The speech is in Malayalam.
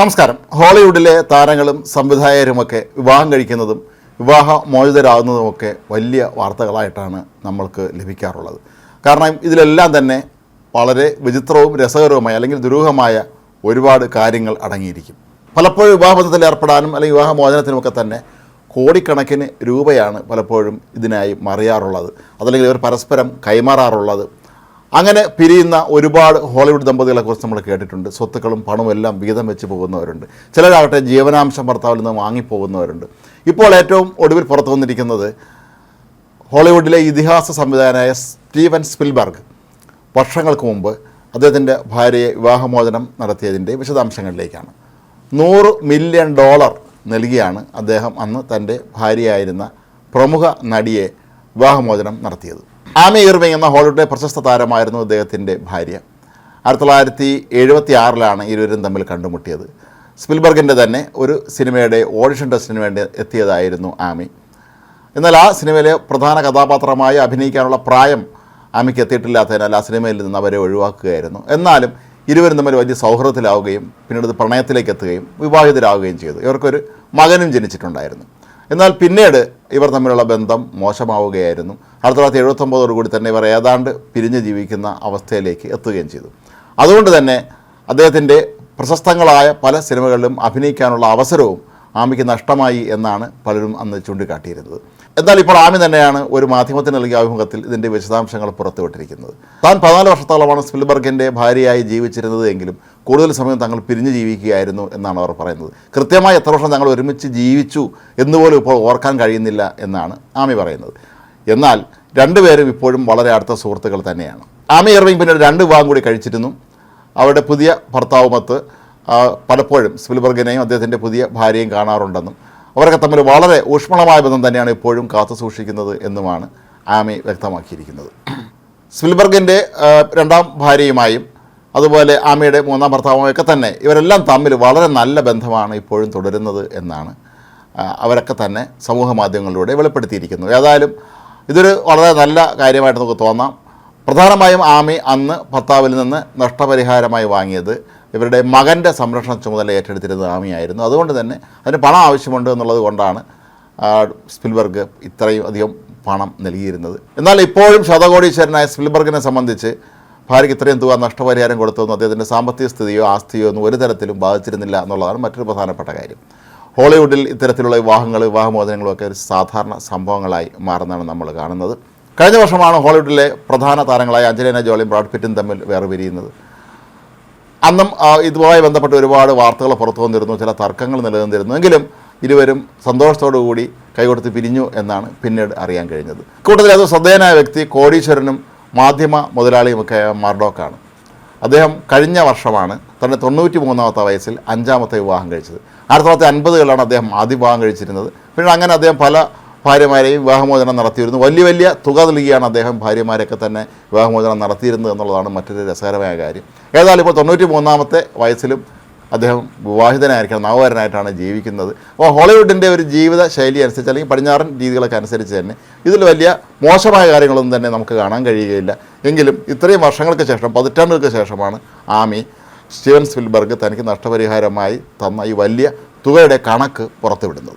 നമസ്കാരം. ഹോളിവുഡിലെ താരങ്ങളും സംവിധായകരുമൊക്കെ വിവാഹം കഴിക്കുന്നതും വിവാഹ മോചിതരാകുന്നതുമൊക്കെ വലിയ വാർത്തകളായിട്ടാണ് നമ്മൾക്ക് ലഭിക്കാറുള്ളത്. കാരണം ഇതിലെല്ലാം തന്നെ വളരെ വിചിത്രവും രസകരവുമായ അല്ലെങ്കിൽ ദുരൂഹമായ ഒരുപാട് കാര്യങ്ങൾ അടങ്ങിയിരിക്കും. പലപ്പോഴും വിവാഹബന്ധത്തിൽ ഏർപ്പെടാനും അല്ലെങ്കിൽ വിവാഹമോചനത്തിനുമൊക്കെ തന്നെ കോടിക്കണക്കിന് രൂപയാണ് പലപ്പോഴും ഇതിനായി മറിയാറുള്ളത്. അതല്ലെങ്കിൽ ഇവർ പരസ്പരം കൈമാറാറുള്ളത്. അങ്ങനെ പിരിയുന്ന ഒരുപാട് ഹോളിവുഡ് ദമ്പതികളെ കുറിച്ച് നമ്മൾ കേട്ടിട്ടുണ്ട്. സ്വത്തുക്കളും പണവും എല്ലാം വീതം വെച്ച് പോകുന്നവരുണ്ട്. ചിലരാകട്ടെ ജീവനാംശം ഭർത്താവിൽ നിന്ന് വാങ്ങിപ്പോകുന്നവരുണ്ട്. ഇപ്പോൾ ഏറ്റവും ഒടുവിൽ പുറത്തു വന്നിരിക്കുന്നത് ഹോളിവുഡിലെ ഇതിഹാസ സംവിധായകനായ സ്റ്റീവൻ സ്പിൽബർഗ്. വർഷങ്ങൾക്ക് മുമ്പ് അദ്ദേഹത്തിന്റെ ഭാര്യയെ വിവാഹമോചനം നടത്തിയതിന്റെ വിശദാംശങ്ങളിലേക്കാണ്. നൂറ് മില്യൺ ഡോളർ നൽകിയാണ് അദ്ദേഹം അന്ന് തന്റെ ഭാര്യയായിരുന്ന പ്രമുഖ നടിയെ വിവാഹമോചനം നടത്തിയത്. ആമി ഇർവിങ് എന്ന ഹോളിവുഡിലെ പ്രശസ്ത താരമായിരുന്നു അദ്ദേഹത്തിന്റെ ഭാര്യ. ആയിരത്തി തൊള്ളായിരത്തി എഴുപത്തി ആറിലാണ് ഇരുവരും തമ്മിൽ കണ്ടുമുട്ടിയത്. സ്പിൽബർഗിന്റെ തന്നെ ഒരു സിനിമയുടെ ഓഡിഷൻ ടെസ്റ്റിന് വേണ്ടി എത്തിയതായിരുന്നു ആമി. എന്നാൽ ആ സിനിമയിലെ പ്രധാന കഥാപാത്രമായി അഭിനയിക്കാനുള്ള പ്രായം ആമിക്ക് എത്തിയിട്ടില്ലാത്തതിനാൽ ആ സിനിമയിൽ നിന്ന് അവരെ ഒഴിവാക്കുകയായിരുന്നു. എന്നാലും ഇരുവരും തമ്മിൽ വലിയ സൗഹൃദത്തിലാവുകയും പിന്നീട് പ്രണയത്തിലേക്ക് എത്തുകയും വിവാഹിതരാകുകയും ചെയ്തു. ഇവർക്കൊരു മകനും ജനിച്ചിട്ടുണ്ടായിരുന്നു. എന്നാൽ പിന്നീട് ഇവർ തമ്മിലുള്ള ബന്ധം മോശമാവുകയായിരുന്നു. ആയിരത്തി തൊള്ളായിരത്തി എഴുപത്തൊമ്പതോടു കൂടി തന്നെ ഇവർ ഏതാണ്ട് പിരിഞ്ഞ് ജീവിക്കുന്ന അവസ്ഥയിലേക്ക് എത്തുകയും ചെയ്തു. അതുകൊണ്ട് തന്നെ അദ്ദേഹത്തിന്റെ പ്രശസ്തങ്ങളായ പല സിനിമകളിലും അഭിനയിക്കാനുള്ള അവസരവും ആമിക്ക് നഷ്ടമായി എന്നാണ് പലരും അന്ന് ചൂണ്ടിക്കാട്ടിയിരുന്നത്. എന്നാൽ ഇപ്പോൾ ആമി തന്നെയാണ് ഒരു മാധ്യമത്തിന് നൽകിയ അഭിമുഖത്തിൽ ഇതിന്റെ വിശദാംശങ്ങൾ പുറത്തുവിട്ടിരിക്കുന്നത്. താൻ പതിനാല് വർഷത്തോളമാണ് സ്പിൽബർഗിന്റെ ഭാര്യയായി ജീവിച്ചിരുന്നത് എങ്കിലും കൂടുതൽ സമയം തങ്ങൾ പിരിഞ്ഞു ജീവിക്കുകയായിരുന്നു എന്നാണ് അവർ പറയുന്നത്. കൃത്യമായി എത്ര വർഷം തങ്ങൾ ഒരുമിച്ച് ജീവിച്ചു എന്നുപോലും ഇപ്പോൾ ഓർക്കാൻ കഴിയുന്നില്ല എന്നാണ് ആമി പറയുന്നത്. എന്നാൽ രണ്ടുപേരും ഇപ്പോഴും വളരെ അടുത്ത സുഹൃത്തുക്കൾ തന്നെയാണ്. ആമി ഇർവിംഗ് പിന്നീട് രണ്ട് വിവാഹം കൂടി കഴിച്ചിരുന്നു. അവരുടെ പുതിയ ഭർത്താവുമൊത്ത് പലപ്പോഴും സ്പിൽബർഗിനെയും അദ്ദേഹത്തിന്റെ പുതിയ ഭാര്യയും കാണാറുണ്ടെന്നും അവരൊക്കെ തമ്മിൽ വളരെ ഊഷ്മളമായ ബന്ധം തന്നെയാണ് ഇപ്പോഴും കാത്തു സൂക്ഷിക്കുന്നത് എന്നുമാണ് ആമി വ്യക്തമാക്കിയിരിക്കുന്നത്. സ്വിൽബർഗിന്റെ രണ്ടാം ഭാര്യയുമായും അതുപോലെ ആമിയുടെ മൂന്നാം ഭർത്താവുമൊക്കെ തന്നെ ഇവരെല്ലാം തമ്മിൽ വളരെ നല്ല ബന്ധമാണ് ഇപ്പോഴും തുടരുന്നത് എന്നാണ് അവരൊക്കെ തന്നെ സമൂഹ മാധ്യമങ്ങളിലൂടെ വെളിപ്പെടുത്തിയിരിക്കുന്നത് ഏതായാലും ഇതൊരു വളരെ നല്ല കാര്യമായിട്ട് നമുക്ക് തോന്നാം. പ്രധാനമായും ആമി അന്ന് ഭർത്താവിൽ നിന്ന് നഷ്ടപരിഹാരമായി വാങ്ങിയത് ഇവരുടെ മകന്റെ സംരക്ഷണ ചുമതല ഏറ്റെടുത്തിരുന്നത് ആമിയായിരുന്നു. അതുകൊണ്ട് തന്നെ അതിന് പണം ആവശ്യമുണ്ട് എന്നുള്ളത് കൊണ്ടാണ് സ്പിൽബർഗ് ഇത്രയും അധികം പണം നൽകിയിരുന്നത്. എന്നാൽ ഇപ്പോഴും ശതകോടീശ്വരനായ സ്പിൽബർഗിനെ സംബന്ധിച്ച് ഭാര്യയ്ക്ക് ഇത്രയും തുക നഷ്ടപരിഹാരം കൊടുത്തതെന്നും അദ്ദേഹത്തിന്റെ സാമ്പത്തിക സ്ഥിതിയോ ആസ്തിയോ ഒന്നും ഒരു തരത്തിലും ബാധിച്ചിരുന്നില്ല എന്നുള്ളതാണ് മറ്റൊരു പ്രധാനപ്പെട്ട കാര്യം. ഹോളിവുഡിൽ ഇത്തരത്തിലുള്ള വിവാഹങ്ങൾ വിവാഹമോചനങ്ങളും ഒക്കെ ഒരു സാധാരണ സംഭവങ്ങളായി മാറുന്നതാണ് നമ്മൾ കാണുന്നത്. കഴിഞ്ഞ വർഷമാണ് ഹോളിവുഡിലെ പ്രധാന താരങ്ങളായ അഞ്ജലിന ജോളിയും ബ്രാഡ് പിറ്റും തമ്മിൽ വേർപിരിയുന്നത്. അന്നും ഇതുമായി ബന്ധപ്പെട്ട് ഒരുപാട് വാർത്തകൾ പുറത്തു വന്നിരുന്നു ചില തർക്കങ്ങൾ നിലനിന്നിരുന്നു. എങ്കിലും ഇരുവരും സന്തോഷത്തോടു കൂടി കൈകൊടുത്ത് പിരിഞ്ഞു എന്നാണ് പിന്നീട് അറിയാൻ കഴിഞ്ഞത്. കൂട്ടത്തിൽ അത് ശ്രദ്ധേയനായ വ്യക്തി കോടീശ്വരനും മാധ്യമ മുതലാളിയുമൊക്കെ മർഡോക്കാണ്. അദ്ദേഹം കഴിഞ്ഞ വർഷമാണ് തന്റെ തൊണ്ണൂറ്റി മൂന്നാമത്തെ വയസ്സിൽ അഞ്ചാമത്തെ വിവാഹം കഴിച്ചത്. ആയിരത്തി തൊള്ളായിരത്തി അൻപതുകളിലാണ് അദ്ദേഹം ആദ്യ വിവാഹം കഴിച്ചിരുന്നത്. പിന്നെ അങ്ങനെ അദ്ദേഹം പല ഭാര്യമാരെയും വിവാഹമോചനം നടത്തിയിരുന്നു. വലിയ വലിയ തുക നൽകിയാണ് അദ്ദേഹം ഭാര്യമാരെയൊക്കെ തന്നെ വിവാഹമോചനം നടത്തിയിരുന്നത് എന്നുള്ളതാണ് മറ്റൊരു രസകരമായ കാര്യം. ഏതായാലും ഇപ്പോൾ തൊണ്ണൂറ്റി മൂന്നാമത്തെ വയസ്സിലും അദ്ദേഹം വിവാഹിതനായിരിക്കണം നവവരനായിട്ടാണ് ജീവിക്കുന്നത്. അപ്പോൾ ഹോളിവുഡിന്റെ ഒരു ജീവിത ശൈലി അനുസരിച്ച് അല്ലെങ്കിൽ പടിഞ്ഞാറൻ രീതികളൊക്കെ അനുസരിച്ച് തന്നെ ഇതിൽ വലിയ മോശമായ കാര്യങ്ങളൊന്നും തന്നെ നമുക്ക് കാണാൻ കഴിയുകയില്ല. എങ്കിലും ഇത്രയും വർഷങ്ങൾക്ക് ശേഷം പതിറ്റാണ്ടുകൾക്ക് ശേഷമാണ് ആമി സ്റ്റീവൻ സ്പിൽബർഗ് തനിക്ക് നഷ്ടപരിഹാരമായി തന്ന ഈ വലിയ തുകയുടെ കണക്ക് പുറത്തുവിടുന്നത്.